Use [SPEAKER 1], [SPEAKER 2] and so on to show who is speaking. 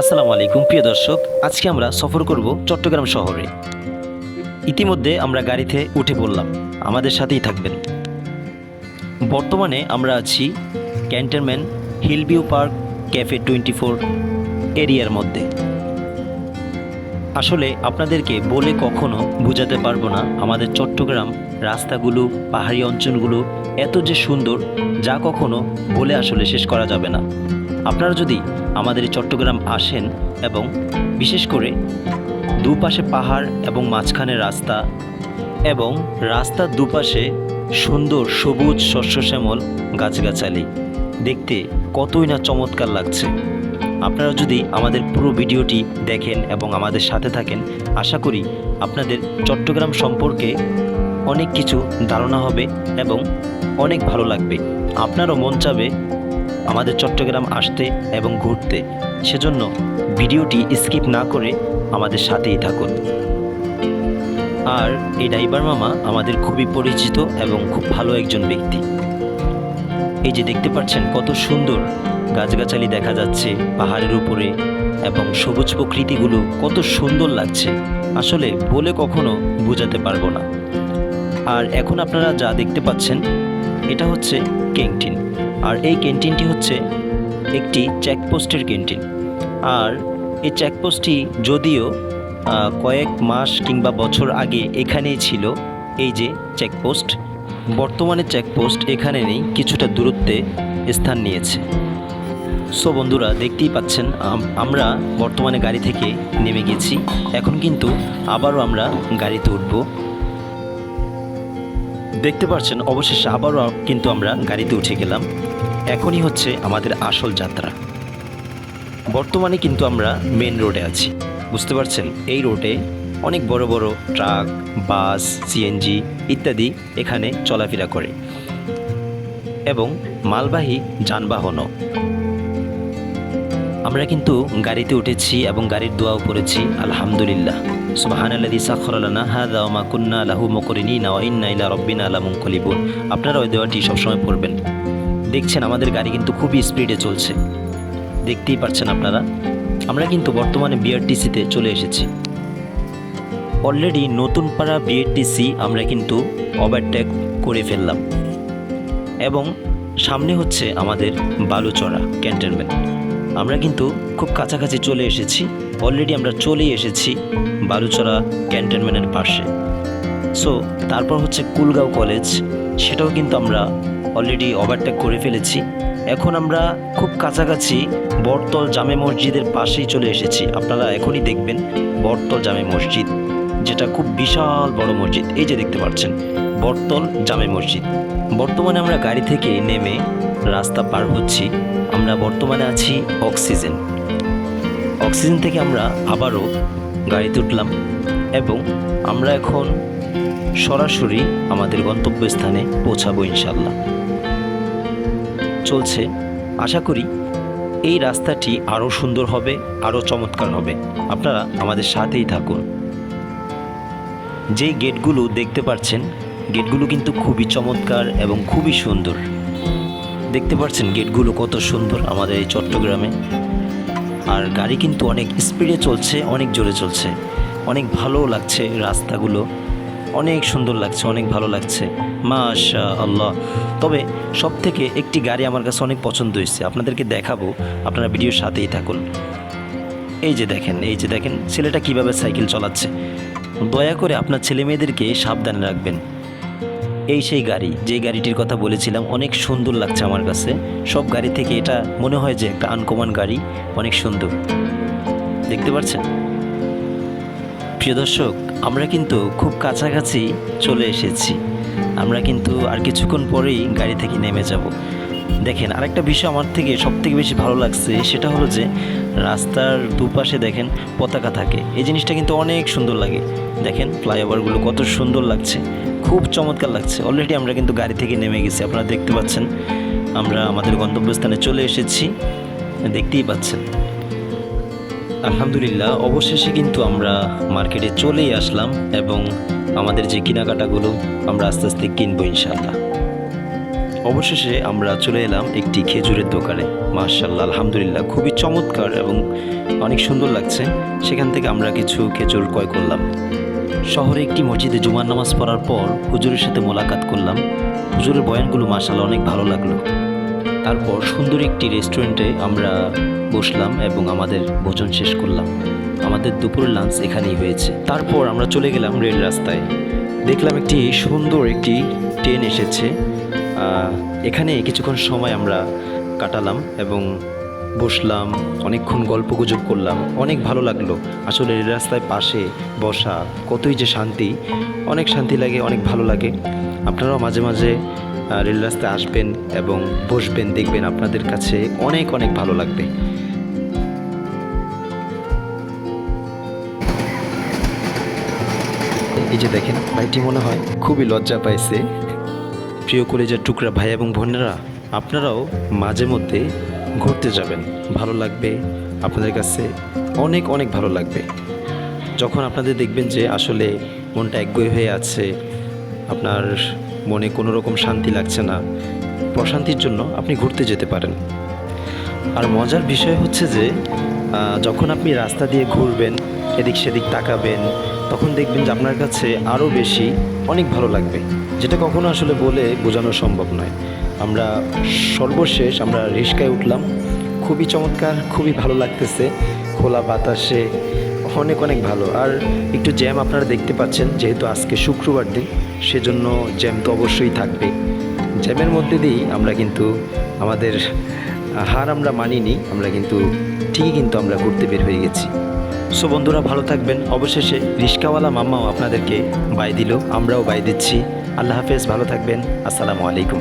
[SPEAKER 1] আসসালামু আলাইকুম, প্রিয় দর্শক। আজকে আমরা সফর করব চট্টগ্রাম শহরে। ইতিমধ্যে আমরা গাড়িতে উঠে পড়লাম। আমাদের সাথেই থাকবেন। বর্তমানে আমরা আছি cantonment hill view park cafe twenty four এরিয়ার মধ্যে। আসলে আপনাদেরকে বলে কখনো বোঝাতে পারব না আমাদের চট্টগ্রাম রাস্তাগুলো, পাহাড়ি অঞ্চলগুলো এত যে সুন্দর, যা কখনো বলে আসলে শেষ করা যাবে না। আপনারা যদি আমাদের চট্টগ্রাম আসেন এবং বিশেষ করে দুপাশে পাহাড় এবং মাঝখানে রাস্তা এবং রাস্তার দুপাশে সুন্দর সবুজ শস্য শ্যামল গাছগাছালি। দেখতে কতই না চমৎকার লাগছে। আপনারা যদি আমাদের পুরো ভিডিওটি দেখেন এবং আমাদের সাথে থাকেন, আশা করি আপনাদের চট্টগ্রাম সম্পর্কে অনেক কিছু ধারণা হবে এবং অনেক ভালো লাগবে। আপনারও মন চাবে আমাদের চট্টগ্রাম আসতে এবং ঘুরতে। সেজন্য ভিডিওটি স্কিপ না করে আমাদের সাথেই থাকুন। আর এই ড্রাইভার মামা আমাদের খুবই পরিচিত এবং খুব ভালো একজন ব্যক্তি। এই যে দেখতে পাচ্ছেন কত সুন্দর গাছগাছালি দেখা যাচ্ছে পাহাড়ের উপরে এবং সবুজ প্রকৃতিগুলো কত সুন্দর লাগছে। আসলে বলে কখনো বোঝাতে পারব না। আর এখন আপনারা যা দেখতে পাচ্ছেন, এটা হচ্ছে ক্যান্টিন। আর এই ক্যান্টিনটি হচ্ছে একটি চেকপোস্টের ক্যান্টিন। আর এই চেকপোস্টটি যদিও কয়েক মাস কিংবা বছর আগে এখানেই ছিল, এই যে চেকপোস্ট, বর্তমানে চেকপোস্ট এখানে নেই, কিছুটা দূরত্বে স্থান নিয়েছে। সো বন্ধুরা, দেখতেই পাচ্ছেন, আম- আমরা বর্তমানে গাড়ি থেকে নেমে গেছি। এখন কিন্তু আবারও আমরা গাড়িতে উঠবো। দেখতে পাচ্ছেন অবশেষে আবারও কিন্তু আমরা গাড়িতে উঠে গেলাম। এখনই হচ্ছে আমাদের আসল যাত্রা। বর্তমানে কিন্তু আমরা মেন রোডে আছি। বুঝতে পারছেন? এই রোডে অনেক বড় বড় ট্রাক বাস সিএনজি ইত্যাদি এখানে চলাফেরা করে। এবং মালবাহী যানবাহনও। আমরা কিন্তু গাড়িতে উঠেছি এবং গাড়ির দোয়াও পড়েছি, আলহামদুলিল্লাহ। সুবহানাল্লাযী সাখখারা লানা হাযা ওয়া মা কুন্না লাহু মুকরিনিনা ওয়া ইন্না ইলা রাব্বিনা লামুনকালিবুন। আপনারা ওই দেওয়াটি সবসময় পড়বেন। দেখছেন আমাদের গাড়ি কিন্তু খুবই স্পিডে চলছে। দেখতেই পারছেন আপনারা। আমরা কিন্তু বর্তমানে বিআরটিসিতে চলে এসেছি। অলরেডি নতুন পাড়া বিআরটিসি আমরা কিন্তু ওভারটেক করে ফেললাম। এবং সামনে হচ্ছে আমাদের বালুচড়া ক্যান্টনমেন্ট। আমরা কিন্তু খুব কাছাকাছি চলে এসেছি। অলরেডি আমরা চলেই এসেছি বালুচরা ক্যান্টনমেন্টের পাশে। সো তারপর হচ্ছে কুলগাঁও কলেজ, সেটাও কিন্তু আমরা অলরেডি ওভারটেক করে ফেলেছি। এখন আমরা খুব কাছাকাছি বটতল জামে মসজিদের পাশেই চলে এসেছি। আপনারা এখনই দেখবেন বটতল জামে মসজিদ, যেটা খুব বিশাল বড় মসজিদ। এই যে দেখতে পাচ্ছেন, বটতল জামে মসজিদ। বর্তমানে আমরা গাড়ি থেকে নেমে রাস্তা পার হচ্ছি। আমরা বর্তমানে আছি অক্সিজেন। অক্সিজেন থেকে আমরা আবারও গাড়িতে উঠলাম এবং আমরা এখন সরাসরি আমাদের গন্তব্যস্থানে পৌঁছাবো ইনশাল্লাহ চলছে। আশা করি এই রাস্তাটি আরও সুন্দর হবে, আরও চমৎকার হবে। আপনারা আমাদের সাথেই থাকুন। যে গেটগুলো দেখতে পাচ্ছেন, গেটগুলো কিন্তু খুবই চমৎকার এবং খুবই সুন্দর। দেখতে পাচ্ছেন গেটগুলো কত সুন্দর আমাদের এই চট্টগ্রামে। আর গাড়ি কিন্তু অনেক স্পিডে চলছে, অনেক জোরে চলছে। অনেক ভালো লাগছে রাস্তাগুলো। অনেক সুন্দর লাগছে, অনেক ভালো লাগছে। মাশা আল্লাহ তবে সব থেকে একটি গাড়ি আমার কাছে অনেক পছন্দ হয়েছে। আপনাদেরকে দেখাবো, আপনারা ভিডিওর সাথেই থাকুন। এই যে দেখেন, এই যে দেখেন, ছেলেটা কীভাবে সাইকেল চালাচ্ছে। দয়া করে আপনার ছেলে মেয়েদেরকে সাবধানে রাখবেন। এই সেই গাড়ি যে গাড়িটির কথা বলেছিলাম, অনেক সুন্দর লাগছে আমার কাছে। সব গাড়ি থেকে এটা মনে হয় যে একটা আনকমন গাড়ি, অনেক সুন্দর। দেখতে পাচ্ছেন? প্রিয় দর্শক, আমরা কিন্তু খুব কাছাকাছি চলে এসেছি। আমরা কিন্তু আর কিছুক্ষণ পরেই গাড়ি থেকে নেমে যাব। দেখেন, আরেকটা বিষয় আমার থেকে সব থেকে বেশি ভালো লাগছে, সেটা হলো যে রাস্তার দুপাশে দেখেন পতাকা থাকে। এই জিনিসটা কিন্তু অনেক সুন্দর লাগে। দেখেন, ফ্লাইওভারগুলো কত সুন্দর লাগছে, খুব চমৎকার লাগছে। অলরেডি আমরা কিন্তু গাড়ি থেকে নেমে গেছি, আপনারা দেখতে পাচ্ছেন। আমরা আমাদের গন্তব্যস্থানে চলে এসেছি, দেখতেই পাচ্ছেন। আলহামদুলিল্লাহ, অবশেষে কিন্তু আমরা মার্কেটে চলেই আসলাম এবং আমাদের যে কেনাকাটাগুলো আমরা আস্তে আস্তে কিনবো ইনশাল্লাহ অবশেষে আমরা চলে এলাম একটি খেজুরের দোকানে। মার্শাল্লাহ আলহামদুলিল্লাহ, খুবই চমৎকার এবং অনেক সুন্দর লাগছে। সেখান থেকে আমরা কিছু খেজুর ক্রয় করলাম। শহরে একটি মসজিদে জুমার নামাজ পড়ার পর হুজুরের সাথে মোলাকাত করলাম। হুজুরের বয়ানগুলো মার্শাল্লাহ অনেক ভালো লাগল। তারপর সুন্দর একটি রেস্টুরেন্টে আমরা বসলাম এবং আমাদের ভোজন শেষ করলাম। আমাদের দুপুরের লাঞ্চ এখানেই হয়েছে। তারপর আমরা চলে গেলাম রেল রাস্তায়। দেখলাম একটি সুন্দর একটি ট্রেন এসেছে। এখানে কিছুক্ষণ সময় আমরা কাটালাম এবং বসলাম, অনেকক্ষণ গল্প গুজব করলাম। অনেক ভালো লাগল। আসলে রাস্তায় পাশে বসা কতই যে শান্তি। অনেক শান্তি লাগে, অনেক ভালো লাগে। আপনারাও মাঝে মাঝে রেল রাস্তায় আসবেন এবং বসবেন, দেখবেন আপনাদের কাছে অনেক অনেক ভালো লাগবে। এই যে দেখেন, ভাইটি মনে হয় খুবই লজ্জা পাইছে। প্রিয় কলেজের টুকরা ভাই এবং বোনেরা, আপনারাও মাঝে মধ্যে ঘুরতে যাবেন। ভালো লাগবে, আপনাদের কাছে অনেক অনেক ভালো লাগবে। যখন আপনাদের দেখবেন যে আসলে মনটা একগই হয়ে আছে, আপনার মনে কোনো রকম শান্তি লাগছে না, প্রশান্তির জন্য আপনি ঘুরতে যেতে পারেন। আর মজার বিষয় হচ্ছে যে যখন আপনি রাস্তা দিয়ে ঘুরবেন, এদিক সেদিক তাকাবেন, তখন দেখবেন যে আপনার কাছে আরও বেশি অনেক ভালো লাগবে। যেটা কখনো আসলে বলে বোঝানো সম্ভব নয়। আমরা সর্বশেষ আমরা রিস্কায় উঠলাম। খুবই চমৎকার, খুবই ভালো লাগতেছে। খোলা বাতাসে অনেক অনেক ভালো। আর একটু জ্যাম আপনারা দেখতে পাচ্ছেন, যেহেতু আজকে শুক্রবার দিন, সেজন্য জ্যাম তো অবশ্যই থাকবে। জ্যামের মধ্যে দিয়েই আমরা কিন্তু আমাদের হার আমরা মানিনি, আমরা কিন্তু ঠিকই কিন্তু আমরা ঘুরতে বের হয়ে গেছি। সো বন্ধুরা, ভালো থাকবেন। অবশেষে রিস্কাওয়ালা মাম্মাও আপনাদেরকে বাই দিল, আমরাও বাই দিচ্ছি। আল্লাহ হাফেজ, ভালো থাকবেন। আসসালামু আলাইকুম।